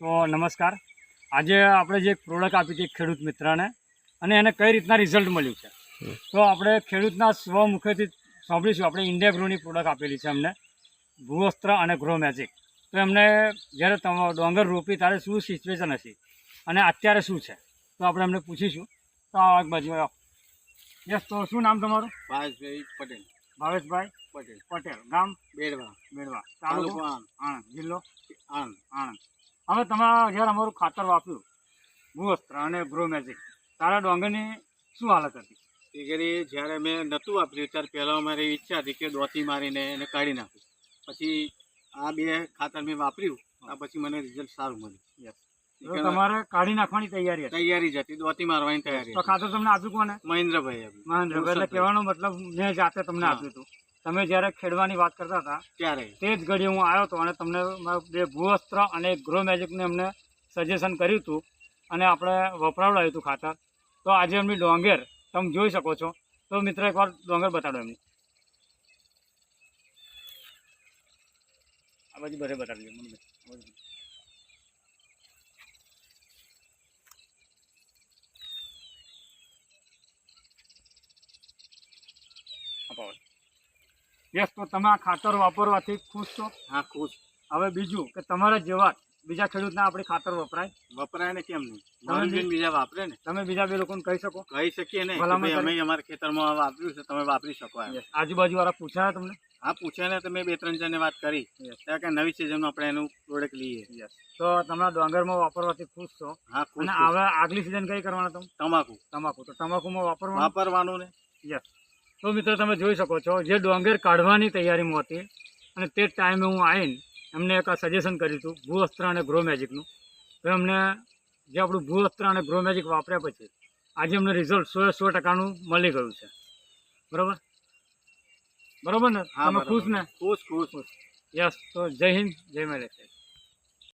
તો નમસ્કાર. આજે આપણે જે એક પ્રોડક્ટ આપી હતી ખેડૂત મિત્રને અને એને કઈ રીતના રિઝલ્ટ મળ્યું છે. તો આપણે ખેડૂતના સ્વમુખેથી સાંભળીશું. આપણે ઇન્ડિયા ગ્રોની પ્રોડક્ટ આપેલી છે અમને ભૂવસ્ત્ર અને ગ્રો મેજિક તો એમને જ્યારે ડોંગર રોપી ત્યારે શું સિચ્યુએશન હશે અને અત્યારે શું છે? તો આપણે એમને પૂછીશું. તો આ એક બાજુ યસ તો શું નામ તમારું? ભાવેશભાઈ પટેલ. ભાવેશભાઈ પટેલ. પટેલ. ગામ? બેડવા. બેડવા. તાલુકો? આણંદ. જિલ્લો? આણંદ. આણંદ. હવે તમારા જ્યારે અમારું ખાતર વાપર્યું. ભૂવસ્ત્ર અને ગ્રો મેજિક. તારા ડોંગરની શું હાલત હતી? એ ઘડી જ્યારે મેં નહોતું વાપર્યું ત્યારે પહેલાં મારી ઈચ્છા હતી કે દોતી મારીને એને કાઢી નાખું. પછી આ બે ખાતર મેં વાપર્યું આ પછી મને રિઝલ્ટ સારું મળ્યું. તમારે કાઢી નાખવાની તૈયારી તૈયારી જ હતી દોતી મારવાની તૈયારી તો ખાતર તમને આપ્યું કોને? મહેન્દ્રભાઈ મહેન્દ્રભાઈ એટલે કહેવાનો મતલબ મેં જાતે તમને આપ્યું હતું. તમે જ્યારે ખેડવાની વાત કરતા હતા ત્યારે. તે જ ઘડી હું આવ્યો હતો અને તમને બે ભૂવસ્ત્ર અને ગ્રો મેજિકને અમને સજેશન કર્યું હતું અને આપણે વપરાવડાવ્યું હતું ખાતર. તો આજે એમની ડોંગેર તમે જોઈ શકો છો. તો મિત્ર એકવાર ડોંગર બતાડો એમની. આ બાજુ બધે બતાડજો મને આ બાજુ. અપાવો યસ તો તમે આ ખાતર વાપરવાથી ખુશ છો? હા ખુશ. હવે બીજું કે તમારા જેવા બીજા ખેડૂતને આપણે ખાતર વપરાય? વપરાય ને કેમ નહીં? બીજા વાપરે ને. તમે બીજા બે લોકોને કહી શકો? કહી શકીએ ને અમે અમારા ખેતરમાં વાપર્યું છે તમે વાપરી શકો આજુબાજુ વાળા પૂછ્યા તમને? હા પૂછ્યા ને તમે બે ત્રણ જણને વાત કરી. ત્યાં કે નવી સિઝનમાં આપણે એનું પ્રોડક્ટ લઈએ. તો તમારા ડોંગરમાં વાપરવાથી ખુશ છો? હા અને હવે આગલી સિઝન કઈ કરવાના તમે? તમાકુ. તમાકુ. તો તમાકુમાં વાપરવાનું? વાપરવાનું ને. યસ તો મિત્રો તમે જોઈ શકો છો જે ડોંગેર કાઢવાની તૈયારીમાં હતી અને તે ટાઈમે હું આવીને એમને એક સજેશન કર્યું હતું ભૂઅસ્ત્ર અને ગ્રો મેજિકનું તો એમને જે આપણું ભૂઅસ્ત્ર અને ગ્રો મેજિક વાપર્યા પછી આજે અમને રિઝલ્ટ સો સો ટકાનું મળી ગયું છે. બરાબર? બરાબર ને? હા તમે ખુશ ને? ખુશ. ખુશ. યસ તો જય હિન્દ જય મહારાષ્ટ્ર.